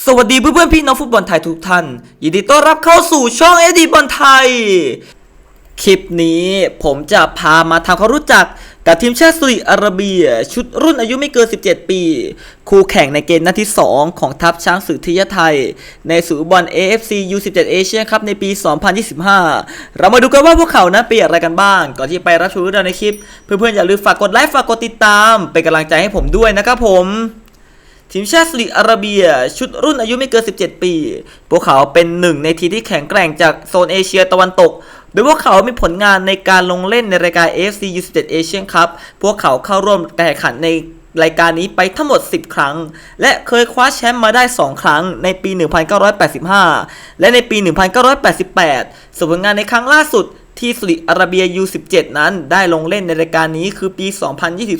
สวัสดีเพื่อนๆพี่น้องฟุตบอลไทยทุกท่าน ยินดีต้อนรับเข้าสู่ช่องเอดีบอลไทย คลิปนี้ผมจะพามาทำความรู้จักกับทีมชาติสุริอาระเบีย ชุดรุ่นอายุไม่เกิน 17 ปี คู่แข่งในเกมนัดที่ 2 ของทัพช้างศึกทิยไทย ในสูบอล AFC U17 เอเชียครับในปี 2025 เรามาดูกันว่าพวกเขานั้นเป็นอย่างไรกันบ้าง ก่อนที่ไปรับชมเรื่องราในคลิป เพื่อนๆอย่าลืมฝากกดไลค์ฝากกดติดตาม เป็นกำลังใจให้ผมด้วยนะครับผม ทีมชาติสลีอาระเบีย ชุดรุ่นอายุไม่เกิน 17 ปี พวกเขาเป็นหนึ่งในทีมที่แข็งแกร่งจากโซนเอเชียตะวันตก โดยพวกเขามีผลงานในการลงเล่นในรายการ AFC U17 Asian Cup พวกเขาเข้าร่วมการแข่งขันในรายการนี้ไปทั้งหมด 10 ครั้ง และเคยคว้าแชมป์มาได้ 2 ครั้งในปี 1985 และในปี 1988ส่วนผลงานในครั้งล่าสุด ที่สุริอาระเบีย U17 นั้นได้ลงเล่นในรายการนี้คือปี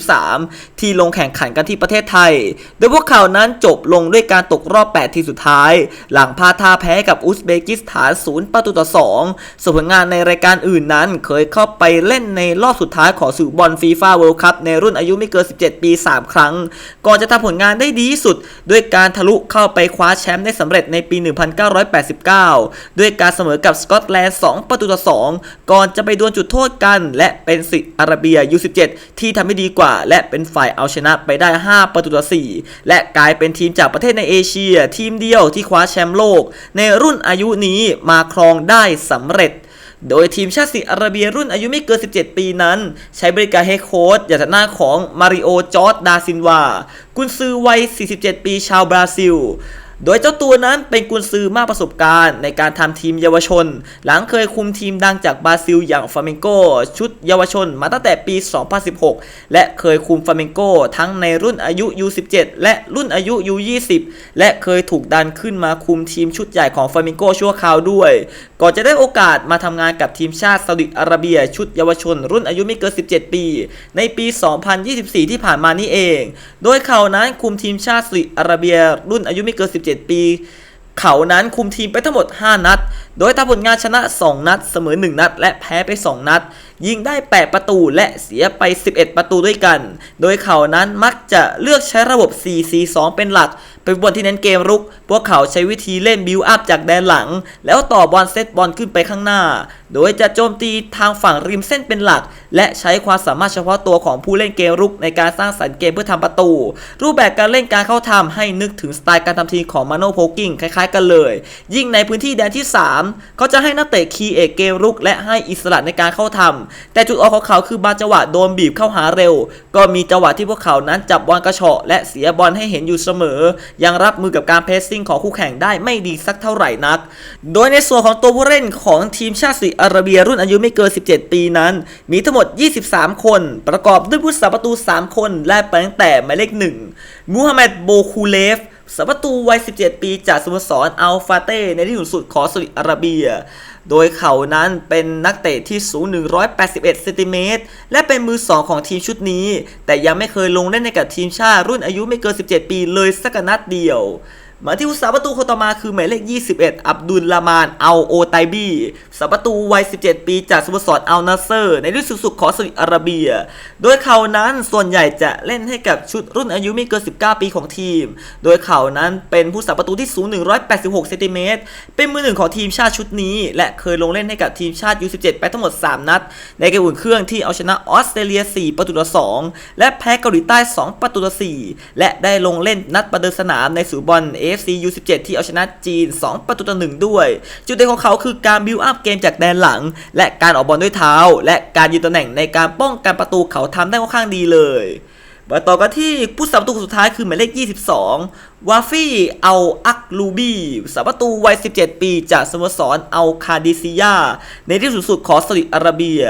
2023 ที่ลงแข่งขันกันที่ประเทศไทย โดยพวกเขานั้นจบลงด้วยการตกรอบ 8 ทีสุดท้าย หลังพาท่าแพ้กับอุซเบกิสถาน 0 ประตูต่อ 2 ส่วนผลงานในรายการอื่นนั้นเคยเข้าไปเล่นในรอบสุดท้ายของสื่อบอลฟีฟ่าเวิลด์คัพในรุ่นอายุไม่เกิน 17 ปี 3 ครั้ง ก่อนจะทำผลงานได้ดีที่สุด ด้วยการทะลุเข้าไปคว้าแชมป์ได้สำเร็จในปี 1989 ด้วยการเสมอกับสกอตแลนด์ 2 ประตูต่อ 2ก่อนจะไปดวลจุดโทษกัน และเป็นสิอาระเบีย U17 ที่ทำให้ดีกว่า และเป็นฝ่ายเอาชนะไปได้ 5 ประตูต่อ 4 และกลายเป็นทีมจากประเทศในเอเชีย ทีมเดียวที่คว้าแชมป์โลก ในรุ่นอายุนี้มาครองได้สำเร็จโดยทีมชาติสิอาระเบียรุ่นอายุไม่เกิน 17 ปีนั้น ใช้บริการเฮดโค้ชจากหน้าของมาริโอจอร์ดดาซินวา กุนซือวัย 47 ปีชาวบราซิล โดยเจ้าตัวนั้นเป็นกุนซือมากประสบการณ์ในการทำทีมเยาวชน หลังเคยคุมทีมดังจากบราซิลอย่างฟาเมงโกชุดเยาวชนมาตั้งแต่ปี 2016 และเคยคุมฟาเมงโกทั้งในรุ่นอายุ U17 และรุ่นอายุ U20 และเคยถูกดันขึ้นมาคุมทีมชุดใหญ่ของฟาเมงโกชั่วคราวด้วย ก่อนจะได้โอกาสมาทำงานกับทีมชาติซาอุดิอาระเบีย ชุดเยาวชน รุ่นอายุไม่เกิน 17 ปี ในปี 2024 ที่ผ่านมานี่เอง โดยเขานั้นคุมทีมชาติซาอุดิอาระเบีย รุ่นอายุไม่เกิน 17ปี เขานั้นคุมทีมไปทั้งหมด 5 นัดโดยทำผลงานชนะ 2 นัด เสมอ 1 นัด และแพ้ไป 2 นัด ยิงได้ 8 ประตูและเสียไป 11 ประตูด้วยกัน โดยเขานั้นมักจะเลือกใช้ระบบ 4-4-2 เป็นหลัก เป็นบอลที่เน้นเกมรุก พวกเขาใช้วิธีเล่นบิวอัพจากแดนหลัง แล้วต่อบอลเซตบอลขึ้นไปข้างหน้า โดยจะโจมตีทางฝั่งริมเส้นเป็นหลัก และใช้ความสามารถเฉพาะตัวของผู้เล่นเกมรุกในการสร้างสรรค์เกมเพื่อทำประตู รูปแบบการเล่นการเข้าทำให้นึกถึงสไตล์การทำทีมของมาโนโพกิ้งคล้ายๆ กันเลย ยิ่งในพื้นที่แดนที่ 3เขาจะให้นักเตะคีเอทเกมรุกและให้อิสระในการเข้าทำแต่จุดอ่อนของเขาคือบางจังหวะโดนบีบเข้าหาเร็ว ก็มีจังหวะที่พวกเขานั้นจับบอลกระเฉาะและเสียบอลให้เห็นอยู่เสมอ ยังรับมือกับการเพสซิ่งของคู่แข่งได้ไม่ดีสักเท่าไหร่นัก โดยในส่วนของตัวผู้เล่นของทีมชาติสิอาระเบียรุ่นอายุไม่เกิน 17 ปีนั้น มีทั้งหมด 23 คน ประกอบด้วยผู้สาประตู 3 คน และไปตั้งแต่หมายเลขหนึ่งมูฮัมหมัดโบคูเลฟ สาประตูวัย 17 ปีจากสโมสรอัลฟาเต้ในที่สุดของซาอุดิอาระเบีย โดยเขานั้นเป็นนักเตะที่สูง 181เซนติเมตรและเป็นมือสองของทีมชุดนี้ แต่ยังไม่เคยลงเล่นในกับทีมชาติรุ่นอายุไม่เกิน 17 ปีเลยสักนัดเดียว มาที่ผู้สาประตูคนต่อมาคือหมายเลข 21 อับดุลลามานอัลโอไตบีสาประตูวัย 17 ปีจากสโมสรอัลนาเซอร์ ในรุ่นสูงสุดของซาอุดิอาระเบีย โดยเขานั้นส่วนใหญ่จะเล่นให้กับชุดรุ่นอายุไม่เกิน 19 ปีของทีม โดยเขานั้นเป็นผู้สาประตูที่สูง 186 เซนติเมตร เป็นมือหนึ่งของทีมชาติชุดนี้ และเคยลงเล่นให้กับทีมชาติ U17 ไปทั้งหมด 3 นัด ในเกมอุ่นเครื่องที่เอาชนะออสเตรเลีย 4 ประตูต่อ 2 และแพ้เกาหลีใต้ 2 ประตูต่อ 4 และได้ลงเล่นนัดประเดิมสนามในสูบอล AFC U17 ที่เอาชนะจีน 2 ประตูต่อหนึ่งด้วย จุดเด่นของเขาคือการบิวอัพเกมจากแดนหลัง และการออกบอลด้วยเท้า และการยืนตำแหน่งในการป้องกันประตูเขาทำได้ค่อนข้างดีเลย มาต่อกันที่ผู้สาประตูสุดท้ายคือหมายเลข 22 วาฟี่เอาอักลูบี้สาประตูวัย 17 ปีจากสโมสรเอาคาดิซิยา ในที่สุดสุดของซาอุดิอาระเบีย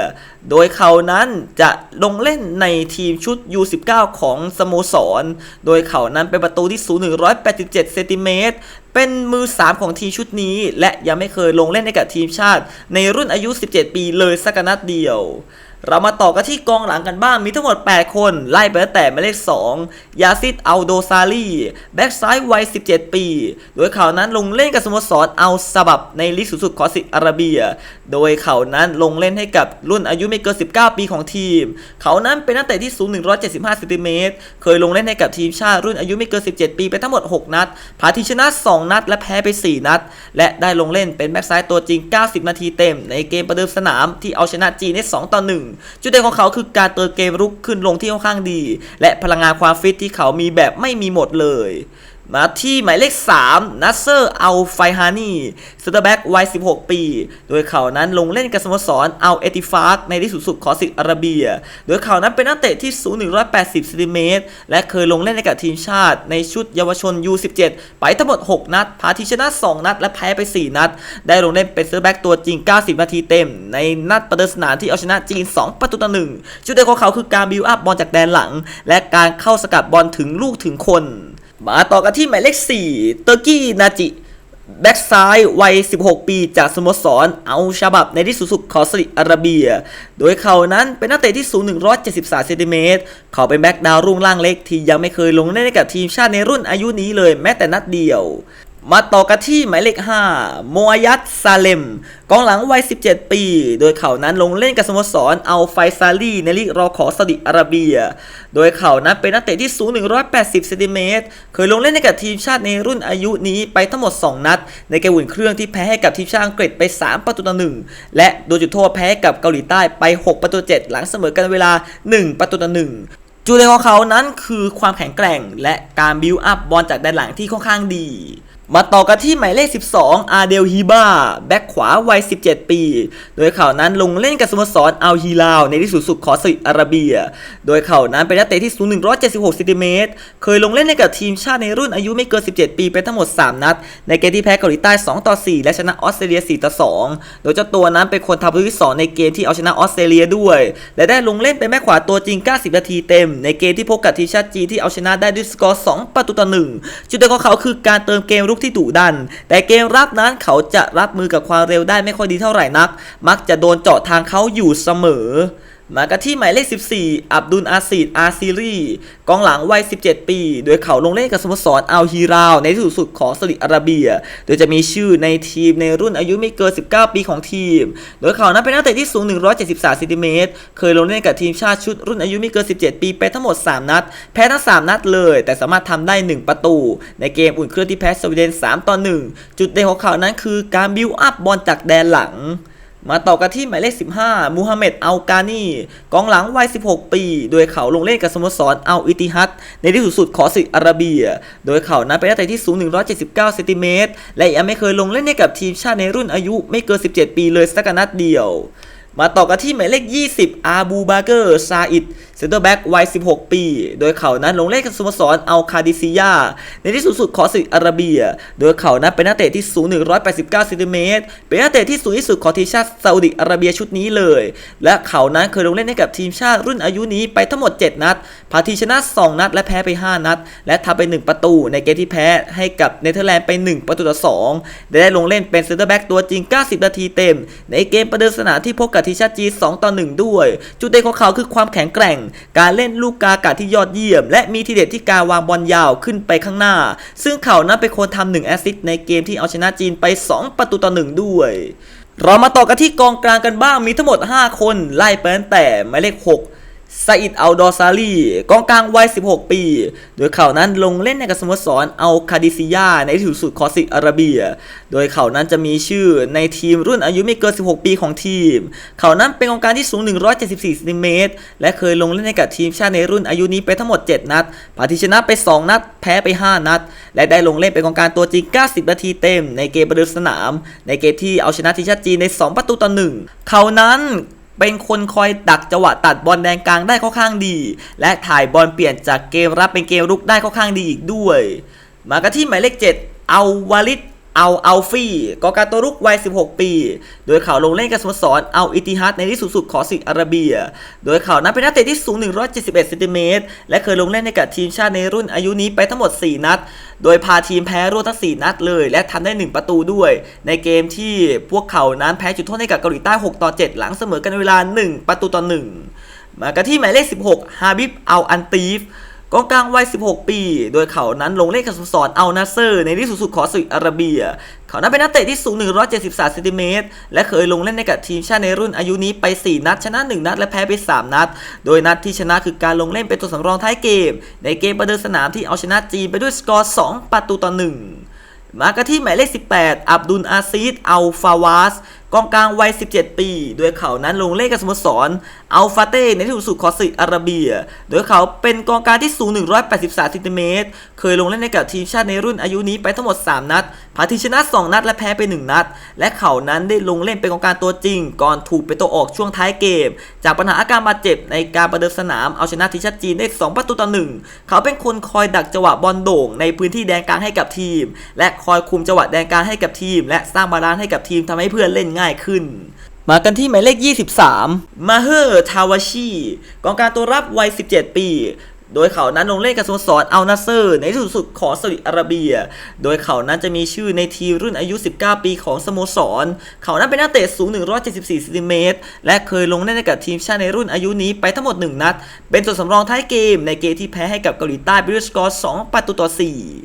โดยเขานั้นจะลงเล่นในทีมชุด U19 ของสโมสร โดยเขานั้นเป็นประตูที่สูง 187 เซนติเมตรเป็นมือ 3 ของทีมชุดนี้ และยังไม่เคยลงเล่นให้กับทีมชาติ ในรุ่นอายุ 17 ปีเลยสักนัดเดียว เรามาต่อกันที่กองหลังกันบ้างมีทั้งหมด 8 คน ไล่ไปตั้งแต่หมายเลข 2 ยาซิดอัลโดซาลีแบ็กซ้ายวัย 17 ปี โดยเขานั้นลงเล่นกับสโมสรอัลซาบับในลีกสูงสุดของสิอาระเบีย โดยเขานั้นลงเล่นให้กับรุ่นอายุไม่เกิน 19 ปีของทีม เขานั้นเป็นนักเตะที่สูง 175ซนติเมตรเคยลงเล่นให้กับทีมชาติรุ่นอายุไม่เกิน 17 ปีไปทั้งหมด 6 นัดพาทีมชนะ 2 นัด และแพ้ไป 4 นัด และได้ลงเล่นเป็นแบ็กซ้ายตัวจริง 90 นาทีเต็ม ในเกมประเดิมสนามที่เอาชนะจีนได้2ต่อ1จุดเด่นของเขาคือการเติมเกมรุกขึ้นลงที่ค่อนข้างดี และพลังงานความฟิตที่เขามีแบบไม่มีหมดเลย มาที่หมายเลข 3 นัสเซอร์ อัลไฟฮานีสเตอร์แบ็กวัย 16 ปี โดยเขานั้นลงเล่นกับสโมสรอัลเอติฟาร์ในที่สูงสุดของสิอาระเบีย โดยเขานั้นเป็นนักเตะที่สูง 180ซนติเมตร และเคยลงเล่นให้กับทีมชาติ ในชุดเยาวชน U17 ไปทั้งหมด 6 นัด พาทีชนะ 2 นัด และแพ้ไป 4 นัด ได้ลงเล่นเป็นเซอร์แบ็กตัวจริง 90 นาทีเต็ม ในนัดประเดิมสนามที่เอาชนะจีน 2 ประตูต่อหนึ่งจุดเด่นของเขาคือการบิวอัพบอลจากแดนหลัง และการเข้าสกัดบอลถึงลูกถึงคน มาต่อกันที่หมายเลข 4 เตอร์กี้นาจิ แบ็กซ้ายวัย 16 ปีจากสโมสรเอาชาบับในที่สุดของซาอุดิอาระเบีย โดยเขานั้นเป็นนักเตะที่สูง 173เซนติเมตรเขาเป็นแบ็กดาวรุ่งล่างเล็กที่ยังไม่เคยลงเล่นกับทีมชาติในรุ่นอายุนี้เลยแม้แต่นัดเดียว มาต่อกันที่หมายเลข5โมอายัตซาเลมกองหลังวัย 17 ปี โดยเขานั้นลงเล่นกับสโมสรอัลไฟซาลีในลีกรอขอซาอุดิอาระเบีย โดยเขานั้นเป็นนักเตะที่สูง 180 เซนติเมตร เคยลงเล่นให้กับทีมชาติในรุ่นอายุนี้ไปทั้งหมด 2 นัด ในเกมอุ่นเครื่องที่แพ้ให้กับทีมชาติอังกฤษไป 3 ประตูต่อ 1 และโดนจุดโทษแพ้กับเกาหลีใต้ไป 6 ประตู 7 หลังเสมอกันเวลา 1 ประตูต่อ 1จุดเด่นของเขานั้นคือความแข็งแกร่งและการบิวอัพบอลจากด้านหลังที่ค่อนข้างดี มาต่อกันที่หมายเลข 12 อาเดลฮิบาแบ็คขวาวัย 17 ปี โดยเขานั้นลงเล่นกับสโมสรอัลฮิลาวในที่สุดสุดของซาอุดิอาระเบีย โดยเขานั้นเป็นนักเตะที่สูง 176ซนติเมตร เคยลงเล่นให้กับทีมชาติในรุ่นอายุไม่เกิน 17 ปีไปทั้งหมด 3 นัด ในเกมที่แพ้เกาหลีใต้ 2 ต่อ 4 และชนะออสเตรเลีย 4 ต่อ 2 โดยเจ้าตัวนั้นเป็นคนทำประตูที่ 2 ในเกมที่เอาชนะออสเตรเลียด้วย และได้ลงเล่นเป็นแม่ขวาตัวจริง 90 นาทีเต็ม ในเกมที่พบกับทีมชาติจีนที่เอาชนะได้ด้วยสกอร์ 2 ประตูต่อ 1 จุดเด่นของเขาคือการเติมเกมรุกที่ดุดัน แต่เกมรับนั้นเขาจะรับมือกับความเร็วได้ไม่ค่อยดีเท่าไหร่นัก มักจะโดนเจาะทางเขาอยู่เสมอ มากันที่หมายเลข 14 อับดุลอาซีดอาซีรีกองหลังวัย 17 ปี โดยเขาลงเล่นกับสโมสรอัลฮีราว ในที่สุดของซาอุดิอาระเบีย โดยจะมีชื่อในทีมในรุ่นอายุไม่เกิน 19 ปีของทีม โดยเขานั้นเป็นนักเตะที่สูง 173ซนติเมตร เคยลงเล่นกับทีมชาติชุดรุ่นอายุไม่เกิน 17 ปี ไปทั้งหมด 3 นัด แพ้ทั้ง 3 นัดเลย แต่สามารถทำได้ 1 ประตู ในเกมอุ่นเครื่องที่แพ้สวีเดน 3 ต่อ 1 จุดเด่นของเขานั้นคือการบิวอัพบอลจากแดนหลัง มาต่อกันที่หมายเลข 15 มูฮัมเหม็ดอัลกานีกองหลังวัย 16 ปี โดยเขาลงเล่นกับสโมสรอัลอิติฮัดในที่สุดสุดขอสิอาระเบีย โดยเขานั้นเป็นนักเตะที่สูง 179เซนติเมตรและยังไม่เคยลงเล่นให้กับทีมชาติในรุ่นอายุไม่เกิน 17 ปีเลยสักนัดเดียว มาต่อกันที่หมายเลข 20 อาบูบาเกอร์ซาอิด เซนเตอร์แบ็กวัย 16 ปี โดยเขานั้นลงเล่นกับสโมสรอัลคาดิซิยา ในที่สุดสุดของสิอาระเบีย โดยเขานั้นเป็นนักเตะที่สูง 189เซนติเมตร เป็นนักเตะที่สูงที่สุดของทีมชาติซาอุดิอาระเบียชุดนี้เลย และเขานั้นเคยลงเล่นให้กับทีมชาติรุ่นอายุนี้ไปทั้งหมด 7 นัด พาทีชนะ 2 นัด และแพ้ไป 5 นัด และทำไป 1 ประตูในเกมที่แพ้ให้กับเนเธอร์แลนด์ไป 1 ประตูต่อ 2 ได้ลงเล่นเป็นเซนเตอร์แบ็กตัวจริง 90 นาทีเต็ม ในเกมประเดิมสนามที่พบกับทีมชาติจีน2ต่อ 1 ด้วย จุดเด่นของเขาคือความแข็งแกร่งการเล่นลูกกากาศที่ยอดเยี่ยม และมีทีเด็ดที่การวางบอลยาวขึ้นไปข้างหน้า ซึ่งเขานั้นเป็นคนทำหนึ่งแอสซิสต์ในเกมที่เอาชนะจีนไป 2 ประตูต่อหนึ่งด้วยเรามาต่อกันที่กองกลางกันบ้างมีทั้งหมด 5 คนไล่ไปตั้งแต่หมายเลข 6 ซาอิดอัลดอซาลีกองกลางวัย 16 ปี โดยเขานั้นลงเล่นในกับสโมสรอัลคาดิซิยาในที่สุดขอสิอาระเบีย โดยเขานั้นจะมีชื่อในทีมรุ่นอายุไม่เกิน 16 ปีของทีม เขานั้นเป็นกองกลางที่สูง 174ซนติเมตร และเคยลงเล่นในกับทีมชาติในรุ่นอายุนี้ไปทั้งหมด 7 นัดพาทีชนะไป 2 นัด แพ้ไป 5 นัด และได้ลงเล่นเป็นกองกลางตัวจริง 90 นาทีเต็ม ในเกมประเดิมสนาม ในเกมที่เอาชนะทีมชาติจีนใน 2 ประตูต่อ 1 เขานั้น เป็นคนคอยดักจังหวะตัดบอลแดนกลางได้ค่อนข้างดี และถ่ายบอลเปลี่ยนจากเกมรับเป็นเกมรุกได้ค่อนข้างดีอีกด้วย มากันที่หมายเลข 7 เอาวาลิต เอาอัลฟี่กอการตัวรุกวัย 16 ปี โดยเขาลงเล่นกับสโมสรเอาอิติฮัดในที่สูงสุดของสิอาระเบีย โดยเขานั้นเป็นนักเตะที่สูง 171เซนติเมตรและเคยลงเล่นในกับทีมชาติในรุ่นอายุนี้ไปทั้งหมด 4 นัด โดยพาทีมแพ้รวดทั้ง 4 นัดเลย และทำได้ 1 ประตูด้วย ในเกมที่พวกเขานั้นแพ้จุดโทษให้กับเกาหลีใต้ 6 ต่อ 7 หลังเสมอกันในเวลา 1 ประตูต่อ 1 มากันที่หมายเลข 16 ฮาบิบ อัลอันตีฟ กองกลางวัย 16 ปี โดยเขานั้นลงเล่นกับสโมสรอัลนาเซอร์ในที่สูงสุดของซาอุดิอาระเบีย เขานั้นเป็นนักเตะที่สูง 173เซนติเมตรและเคยลงเล่นในกับทีมชาติในรุ่นอายุนี้ไป 4 นัด ชนะ 1 นัด และแพ้ไป 3 นัด โดยนัดที่ชนะคือการลงเล่นเป็นตัวสำรองท้ายเกม ในเกมประเดิมสนามที่เอาชนะจีนไปด้วยสกอร์ 2 ประตูต่อ 1 มากันที่หมายเลข 18 อับดุลอาซีดอัลฟาวาส กองกลางวัย 17 ปี โดยเขานั้นลงเล่นกับสโมสรอัลฟาเต้ในที่สุดขอสิอาระเบีย โดยเขาเป็นกองกลางที่สูง 183เซนติเมตร เคยลงเล่นในกับทีมชาติในรุ่นอายุนี้ไปทั้งหมด 3 นัดพาทีชนะ 2 นัดและแพ้ไป 1 นัด และเขานั้นได้ลงเล่นเป็นกองกลางตัวจริง ก่อนถูกเป็นตัวออกช่วงท้ายเกม จากปัญหาอาการบาดเจ็บในการประเดิมสนามเอาชนะทีมชาติจีนได้ 2 ประตูต่อ 1 เขาเป็นคนคอยดักจังหวะบอลโด่งในพื้นที่แดนกลางให้กับทีม และคอยคุมจังหวะแดนกลางให้กับทีม และสร้างบาลานซ์ให้กับทีมทำให้เพื่อนเล่นง่ายขึ้น มากันที่หมายเลข 23 มาเฮอร์ทาวาชีกองกลารตัวรับวัย 17 ปีโดยเขานั้นลงเล่นกับสโมสรอัลนาเซอร์ ในที่สุดของซาอุดิอาระเบีย โดยเขานั้นจะมีชื่อในทีมรุ่นอายุ 19 ปีของสโมสร เขานั้นเป็นนักเตะสูง 174ซนติเมตร และเคยลงเล่นในกับทีมชาติในรุ่นอายุนี้ไปทั้งหมด 1 นัด เป็นตัวสำรองท้ายเกมในเกมที่แพ้ให้กับเกาหลีใต้ไปด้วยสกอร์ 2 ประตูต่อ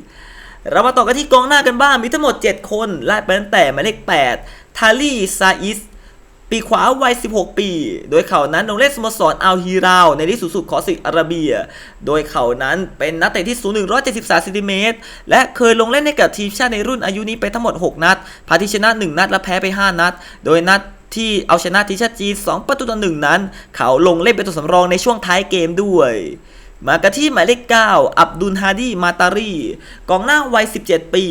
4 เรามาต่อกันที่กองหน้ากันบ้างมีทั้งหมด 7 คนไล่ไปตั้งแต่หมายเลข 8 ทาลีซาอิส ปีขวาวัย 16 ปี โดยเขานั้นลงเล่นสโมสรอัลฮีราว ในที่สูงสุดของสิอาระเบีย โดยเขานั้นเป็นนักเตะที่สูง 173ซนติเมตร และเคยลงเล่นในกับทีมชาติในรุ่นอายุนี้ไปทั้งหมด 6 นัดพาที่ชนะ 1 นัดและแพ้ไป 5 นัด โดยนัดที่เอาชนะทีมชาติจีน 2 ประตูต่อ1นั้น เขาลงเล่นเป็นตัวสำรองในช่วงท้ายเกมด้วยมากันที่หมายเลข 9 อับดุลฮาดี มาตารี กองหน้าวัย 17 ปี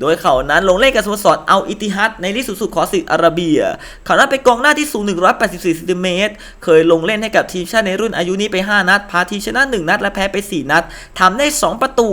โดยเขานั้นลงเล่นกับสโมสรเอาอิติฮัดในลีกสูงสุดของสิอาระเบีย เขานั้นเป็นกองหน้าที่สูง 184เซนติเมตร เคยลงเล่นให้กับทีมชาติในรุ่นอายุนี้ไป 5 นัด พาทีมชนะ 1 นัดและแพ้ไป 4 นัด ทำได้ 2 ประตู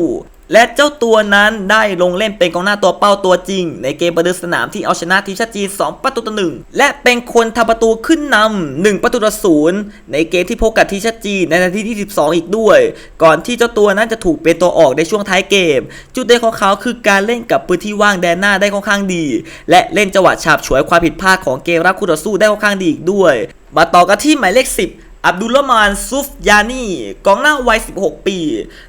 และเจ้าตัวนั้นได้ลงเล่นเป็นกองหน้าตัวเป้าตัวจริง ในเกมประเดิมสนามที่เอาชนะทีมชาติจีน 2 ประตูต่อ1และเป็นคนทำประตูขึ้นนำ1ประตูต่อ0ในเกมที่พบกับทีมชาติจีนในนาทีที่ 12 อีกด้วย ก่อนที่เจ้าตัวนั้นจะถูกเป็นตัวออกในช่วงท้ายเกม จุดเด่นของเขาคือการเล่นกับพื้นที่ว่างแดนหน้าได้ค่อนข้างดี และเล่นจังหวะฉาบฉวยความผิดพลาดของเกมรับคู่ต่อสู้ได้ค่อนข้างดีอีกด้วย มาต่อกันที่หมายเลข 10 อับดุลละมานซุฟยานีกองหน้าวัย 16 ปี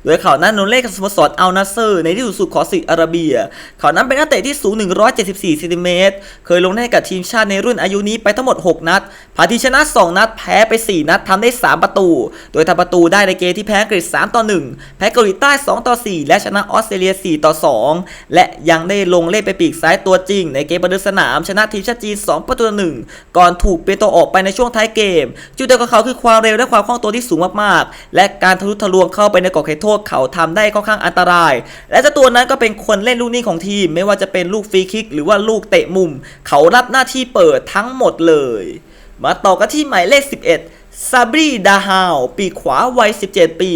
โดยเขานั้นลงเล่กับสโมสรอัลนาเซอร์ในที่สุดของสิอาระเบีย เขานั้นเป็นนักเตะที่สูง 174เซนติเมตร เคยลงเล่นกับทีมชาติในรุ่นอายุนี้ไปทั้งหมด 6 นัดพาทีชนะ 2 นัด แพ้ไป 4 นัดทำได้ 3 ประตู โดยทำประตูได้ในเกมที่แพ้อังกฤษ3ต่อ 1 แพ้เกาหลีใต้ 2 ต่อ 4 และชนะออสเตรเลีย 4 ต่อ 2 และยังได้ลงเล่นไปปีกซ้ายตัวจริง ในเกมประเดิมสนามชนะทีมชาติจีน 2 ประตูต่อ1ก่อนถูกเป็นตัวออกไปในช่วงท้ายเกม จุดเด่นของเขาคือความเร็วและความคล่องตัวที่สูงมากๆ และการทะลุทะลวงเข้าไปในกรอบเขตโทษเขาทำได้ค่อนข้างอันตราย และเจ้าตัวนั้นก็เป็นคนเล่นลูกนี้ของทีม ไม่ว่าจะเป็นลูกฟรีคิก หรือว่าลูกเตะมุม เขารับหน้าที่เปิดทั้งหมดเลย มาต่อกันที่หมายเลข 11 ซาบรีดาฮาว ปีกขวาวัย 17 ปี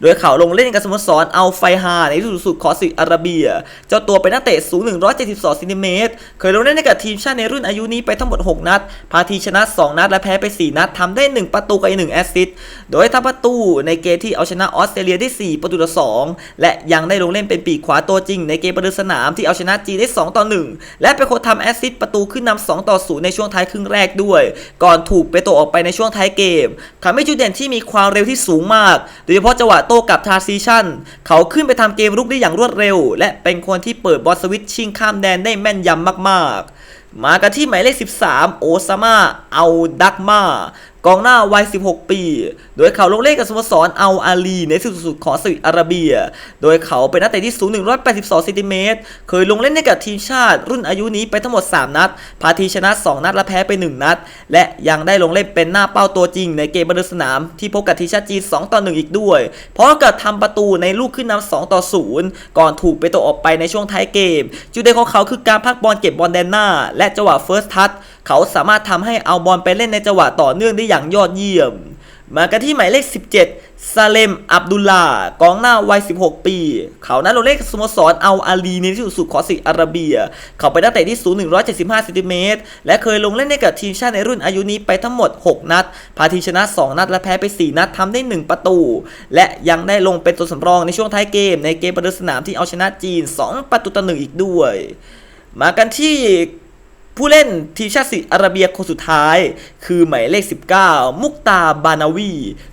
โดยเขาลงเล่นกับสโมสรอัลไฟฮาในที่สุดของสิอาระเบีย เจ้าตัวเป็นนักเตะสูง 172ซนติเมตร เคยลงเล่นให้กับทีมชาติในรุ่นอายุนี้ไปทั้งหมด 6 นัด พาทีชนะ 2 นัดและแพ้ไป 4 นัดทำได้ 1 ประตูกับอีก1แอสซิสต์ โดยทำประตูในเกมที่เอาชนะออสเตรเลียได้ 4 ประตูต่อ 2 และยังได้ลงเล่นเป็นปีกขวาตัวจริง ในเกมประเดิมสนามที่เอาชนะจีนได้ 2 ต่อ 1 และเป็นคนทำแอสซิสต์ประตูขึ้นนำ2ต่อ0ในช่วงท้ายครึ่งแรกด้วย ก่อนถูกเป็นตัวออกไปในช่วงท้ายเกมทำให้จุดเด่นที่มีความเร็วที่สูงมาก โดยเฉพาะจังหวะโต้กับทาซีชั่นเขาขึ้นไปทำเกมรุกได้อย่างรวดเร็ว และเป็นคนที่เปิดบอลสวิตชิ่งข้ามแดนได้แม่นยำมาก ๆ มากันที่หมายเลข 13 โอซาม่าเอาดักมา กองหน้าวัย 16 ปี โดยเขาลงเล่นกับสโมสรอัลอาลีในที่สุดของซาอุดิอาระเบีย โดยเขาเป็นนักเตะที่สูง 182ซนติเมตร เคยลงเล่นให้กับทีมชาติ รุ่นอายุนี้ไปทั้งหมด 3 นัด พาทีชนะ 2 นัดและแพ้ไป 1 นัด และยังได้ลงเล่นเป็นหน้าเป้าตัวจริง ในเกมบนสนามที่พบกับทีมชาติจีน 2 ต่อ 1 อีกด้วย เพราะกับทำประตูในลูกขึ้นนำ2ต่อ 0 ก่อนถูกไปตัวออกไปในช่วงท้ายเกม จุดเด่นของเขาคือการพักบอลเก็บบอลแดนหน้า และจังหวะเฟิร์สทัชเขาสามารถทำให้เอาบอลไปเล่นในจังหวะต่อเนื่องได้อย่างยอดเยี่ยม มากันที่หมายเลข 17ซาเลม อับดุลลากองหน้าวัย 16 ปี เขานั้นลงเล่นกับสโมสรอัลอาลีในที่สุดของสิอาระเบีย เขาเป็นนักเตะที่สูง 175ซนติเมตรและเคยลงเล่นให้กับทีมชาติในรุ่นอายุนี้ไปทั้งหมด 6 นัด พาทีมชนะ 2 นัดและแพ้ไป 4 นัดทำได้ 1 ประตู และยังได้ลงเป็นตัวสำรองในช่วงท้ายเกม ในเกมประเดิมสนามที่เอาชนะจีน 2 ประตูต่อหนึ่งอีกด้วย มากันที่ ผู้เล่นทีมชาติสิอาระเบียคนสุดท้าย คือหมายเลข 19 มุกตาบานาวี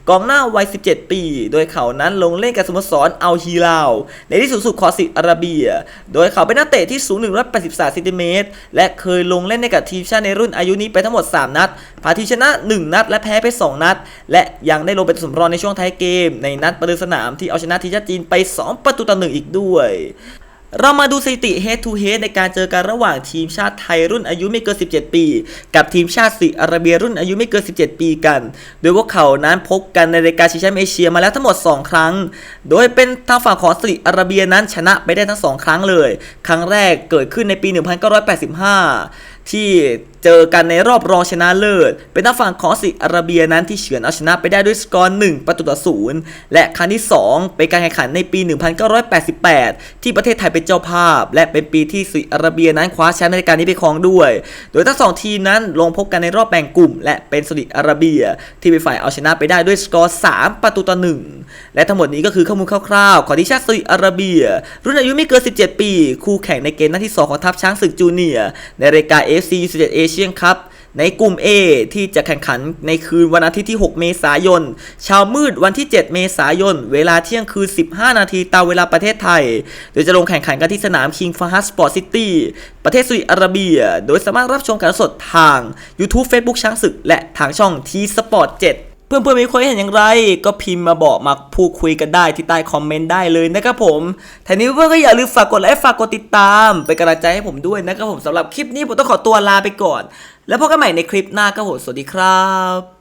กองหน้าวัย 17 ปี โดยเขานั้นลงเล่นกับสโมสรอัลฮีลาว ในที่สูงสุดของสิอาระเบีย โดยเขาเป็นนักเตะที่สูง 183ซนติเมตรและเคยลงเล่นในกับทีมชาติในรุ่นอายุนี้ไปทั้งหมด 3 นัดพาทีชนะ 1 นัด และแพ้ไป 2 นัด และยังได้ลงเป็นสำรองในช่วงท้ายเกม ในนัดประเดิมสนามที่เอาชนะทีมชาติจีนไป 2 ประตูต่อหนึ่งอีกด้วย เรามาดูสถิติ head to head ในการเจอกันระหว่างทีมชาติไทยรุ่นอายุไม่เกิน 17 ปี กับทีมชาติสิอาระเบียรุ่นอายุไม่เกิน 17 ปีกัน โดยพวกเขานั้นพบกันในรายการชิงแชมป์เอเชียมาแล้วทั้งหมด 2 ครั้ง โดยเป็นทางฝั่งของสิอาระเบียนั้นชนะไปได้ทั้ง 2 ครั้งเลย ครั้งแรกเกิดขึ้นในปี 1985 ที่เจอกันในรอบรองชนะเลิศ เป็นทางฝั่งของสิอาระเบียนั้นที่เฉือนเอาชนะไปได้ด้วยสกอร์1ประตูต่อศูนย์และครั้งที่ 2 เป็นการแข่งขันในปี 1988 ที่ประเทศไทยเป็นเจ้าภาพ และเป็นปีที่สิอาระเบียนั้นคว้าแชมป์ในรายการนี้ไปครองด้วย โดยทั้งสองทีมนั้นลงพบกันในรอบแบ่งกลุ่ม และเป็นสดิอาระเบีย ที่เป็นฝ่ายเอาชนะไปได้ด้วยสกอร์ 3 ประตูต่อ1และทั้งหมดนี้ก็คือข้อมูลคร่าวๆ ของทีมชาติสดิอาระเบีย รุ่นอายุไม่เกิน 17 ปี คู่แข่งในเกมนัดที่ 2 ของทัพช้างศึกจูเนียร์ในรายการ AFC 17 Asian Cup ในกลุ่ม A ที่จะแข่งขันในคืนวันอาทิตย์ที่ 6 เมษายน เช้ามืดวันที่ 7 เมษายน เวลาเที่ยงคืน 15 นาทีตามเวลาประเทศไทย โดยจะลงแข่งขันกันที่สนาม King Fahd Sport City ประเทศซาอุดิอาระเบีย โดยสามารถรับชมการสดทาง YouTube Facebook ช้างศึก และทางช่อง T Sport 7 เพื่อนๆมีความเห็นอย่างไร ก็พิมพ์มาบอกมาพูดคุยกันได้ที่ใต้คอมเมนต์ได้เลยนะครับผมทีนี้เพื่อนก็อย่าลืมฝากกดไลค์ฝากกดติดตามเป็นกำลังใจให้ผมด้วยนะครับผมสำหรับคลิปนี้ผมต้องขอตัวลาไปก่อน แล้วพบกันใหม่ในคลิปหน้าครับผมสวัสดีครับ